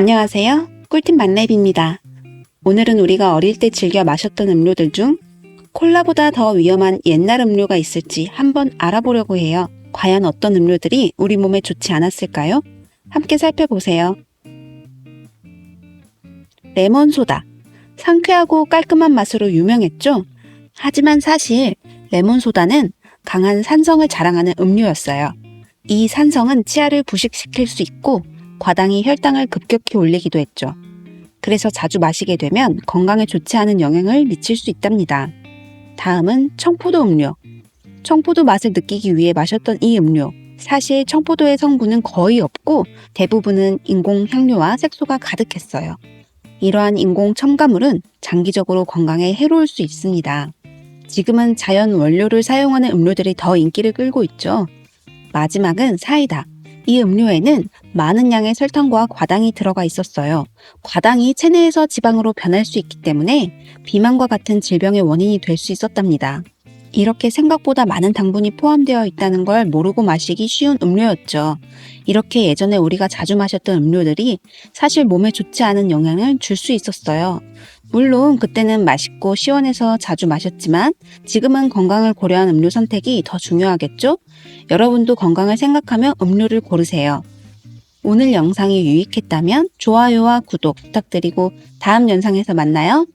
안녕하세요. 꿀팁 만렙입니다. 오늘은 우리가 어릴 때 즐겨 마셨던 음료들 중 콜라보다 더 위험한 옛날 음료가 있을지 한번 알아보려고 해요. 과연 어떤 음료들이 우리 몸에 좋지 않았을까요? 함께 살펴보세요. 레몬소다. 상쾌하고 깔끔한 맛으로 유명했죠? 하지만 사실 레몬소다는 강한 산성을 자랑하는 음료였어요. 이 산성은 치아를 부식시킬 수 있고 과당이 혈당을 급격히 올리기도 했죠. 그래서 자주 마시게 되면 건강에 좋지 않은 영향을 미칠 수 있답니다. 다음은 청포도 음료. 청포도 맛을 느끼기 위해 마셨던 이 음료. 사실 청포도의 성분은 거의 없고 대부분은 인공 향료와 색소가 가득했어요. 이러한 인공 첨가물은 장기적으로 건강에 해로울 수 있습니다. 지금은 자연 원료를 사용하는 음료들이 더 인기를 끌고 있죠. 마지막은 사이다. 이 음료에는 많은 양의 설탕과 과당이 들어가 있었어요. 과당이 체내에서 지방으로 변할 수 있기 때문에 비만과 같은 질병의 원인이 될 수 있었답니다. 이렇게 생각보다 많은 당분이 포함되어 있다는 걸 모르고 마시기 쉬운 음료였죠. 이렇게 예전에 우리가 자주 마셨던 음료들이 사실 몸에 좋지 않은 영향을 줄 수 있었어요. 물론 그때는 맛있고 시원해서 자주 마셨지만 지금은 건강을 고려한 음료 선택이 더 중요하겠죠? 여러분도 건강을 생각하며 음료를 고르세요. 오늘 영상이 유익했다면 좋아요와 구독 부탁드리고 다음 영상에서 만나요.